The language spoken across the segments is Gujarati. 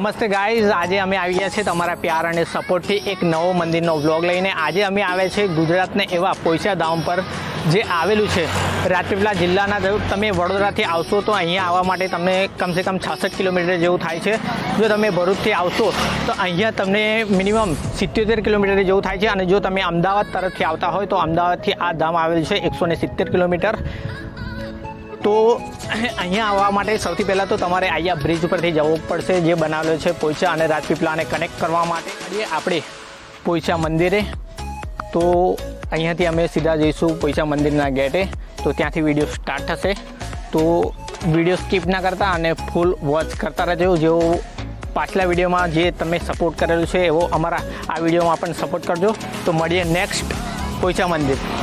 નમસ્તે ગાઈઝ આજે અમે આવી ગયા છીએ તમારા પ્યાર અને સપોર્ટથી એક નવો મંદિરનો વ્લોગ લઈને. આજે અમે આવે છે ગુજરાતને એવા પોઈસા ધામ પર જે આવેલું છે રાજપીપળા જિલ્લાના તમે વડોદરાથી આવશો તો અહીંયા આવવા માટે તમને કમસે કમ છાસઠ કિલોમીટર જેવું થાય છે. જો તમે ભરૂચથી આવશો તો અહીંયા તમને મિનિમમ સિત્યોતેર કિલોમીટર જેવું થાય છે. અને જો તમે અમદાવાદ તરફથી આવતા હોય તો અમદાવાદથી આ ધામ આવેલું છે એકસો સિત્તેર કિલોમીટર. તો અહીંયા આવવા માટે સૌથી પહેલાં તો તમારે અહીંયા બ્રિજ ઉપરથી જવું પડશે, જે બનાવેલો છે પોઈચા અને રાજપીપળાને કનેક્ટ કરવા માટે. આપણે પોઈચા મંદિરે. તો અહીંયાથી અમે સીધા જઈશું પોઈચા મંદિરના ગેટે. તો ત્યાંથી વીડિયો સ્ટાર્ટ થશે. તો વીડિયો સ્કીપ ના કરતા અને ફૂલ વોચ કરતા રહેજો. જેવો પાછલા વિડીયોમાં જે તમે સપોર્ટ કરેલું છે એવો અમારા આ વિડીયોમાં પણ સપોર્ટ કરજો. તો મળીએ નેક્સ્ટ પોઈચા મંદિર.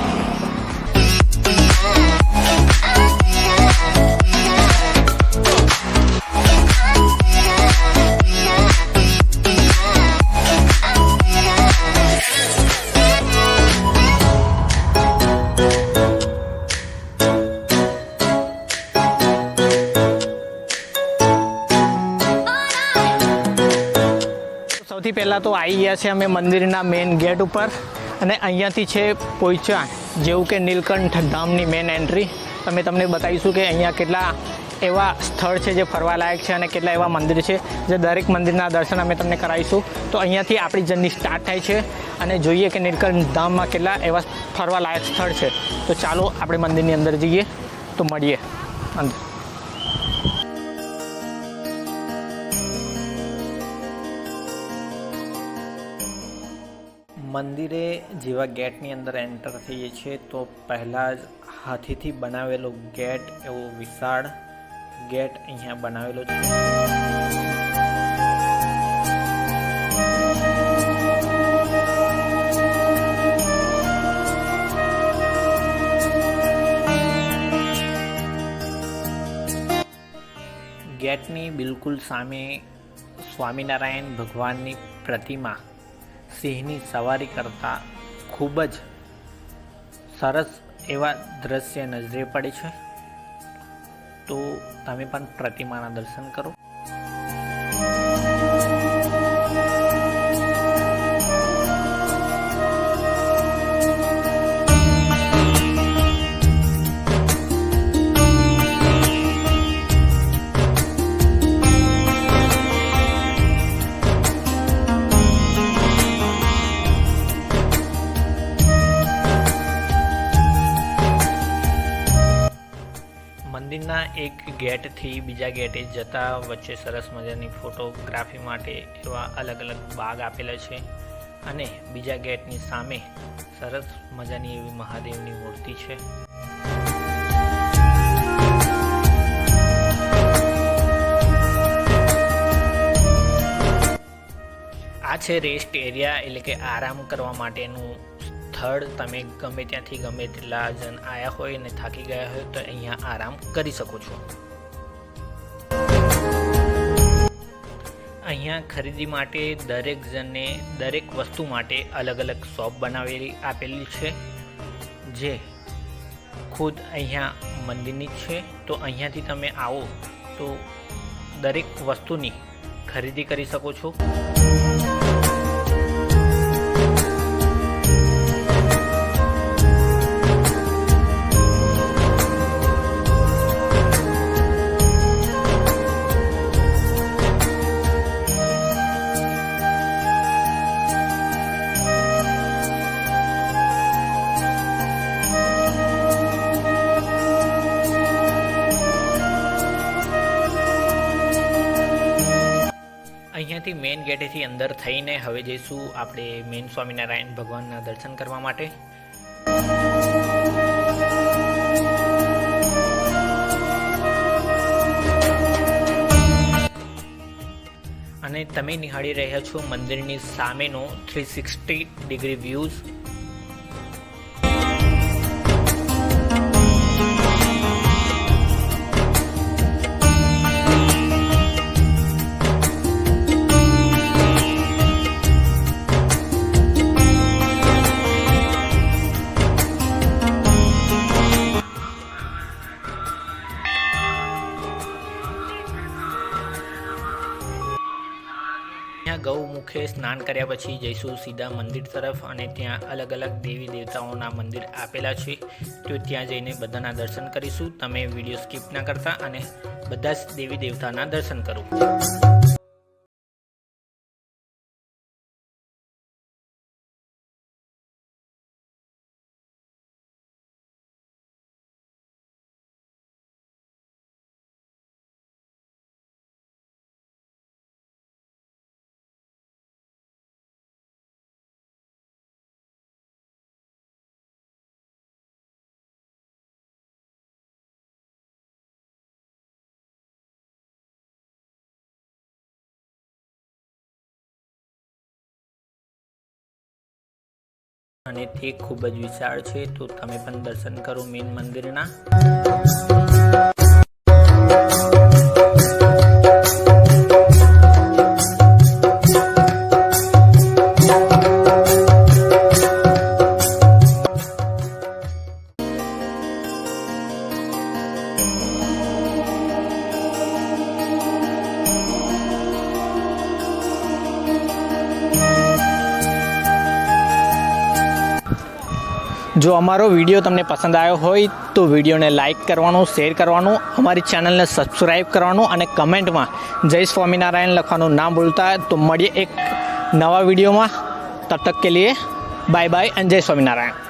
પહેલાં તો આવી ગયા છે અમે મંદિરના મેઇન ગેટ ઉપર અને અહીંયાથી છે પોઈચા જેવું કે નીલકંઠ ધામની મેઇન એન્ટ્રી તમે તમને બતાવીશું કે અહીંયા કેટલા એવા સ્થળ છે જે ફરવાલાયક છે અને કેટલા એવા મંદિર છે, જે દરેક મંદિરના દર્શન અમે તમને કરાવીશું. તો અહીંયાથી આપણી જર્ની સ્ટાર્ટ થાય છે અને જોઈએ કે નીલકંઠ ધામમાં કેટલા એવા ફરવાલાયક સ્થળ છે. તો ચાલો આપણે મંદિરની અંદર જઈએ, તો મળીએ. અંદર મંદિરે જેવા ગેટની અંદર એન્ટર થઈએ છીએ તો પહેલાં જ હાથીથી બનાવેલો ગેટ, એવો વિશાળ ગેટ અહીંયા બનાવેલો છે. ગેટની બિલકુલ સામે સ્વામિનારાયણ ભગવાનની પ્રતિમા સિંહની સવારી કરતા ખૂબ જ સરસ એવા દ્રશ્ય નજરે પડે છે. તો તમે પણ પ્રતિમાના દર્શન કરો. મંદિરના એક ગેટથી બીજા ગેટે જતા વચ્ચે સરસ મજાની ફોટોગ્રાફી માટે એવા અલગ અલગ બાગ આપેલા છે અને બીજા ગેટની સામે સરસ મજાની એવી મહાદેવની મૂર્તિ છે. આ છે રેસ્ટ એરિયા એટલે કે આરામ કરવા માટેનું સ્થળ તમે ગમે ત્યાંથી ગમે તેટલા જણ આવ્યા હોય અને થાકી ગયા હોય તો અહીંયા આરામ કરી શકો છો. અહીંયા ખરીદી માટે દરેક જણને દરેક વસ્તુ માટે અલગ અલગ શોપ બનાવેલી આપેલી છે. જે ખુદ અહીંયા મંદિરની છે, તો અહીંયાથી તમે આવો તો દરેક વસ્તુની ખરીદી કરી શકો છો. અહીંયાથી મેઇન ગેટેથી અંદર થઈને હવે જઈશું આપણે મેઇન સ્વામિનારાયણ ભગવાનના દર્શન કરવા માટે. અને તમે નિહાળી રહ્યા છો મંદિરની સામેનો થ્રી સિક્સટી ડિગ્રી વ્યૂઝ ગૌમુખે સ્નાન કર્યા પછી જઈશું સીધા મંદિર તરફ અને ત્યાં અલગ અલગ દેવી દેવતાઓના મંદિર આપેલા છે. તો ત્યાં જઈને બધાના દર્શન કરીશું. તમે વીડિયો સ્કીપ ના કરતા અને બધા જ દેવી દેવતાના દર્શન કરો. અને તે ખૂબ જ વિશાળ છે તો તમે પણ દર્શન કરો મેન મંદિરના. જો અમારો વીડિયો તમને પસંદ આવ્યો હોય તો વિડીયોને લાઇક કરવાનું, શેર કરવાનું, અમારી ચેનલને સબસ્ક્રાઈબ કરવાનું અને કમેન્ટમાં જય સ્વામિનારાયણ લખવાનું ના ભૂલતા. તો મળીએ એક નવા વિડીયોમાં. તબ તક કે લીએ બાય બાય અને જય સ્વામિનારાયણ.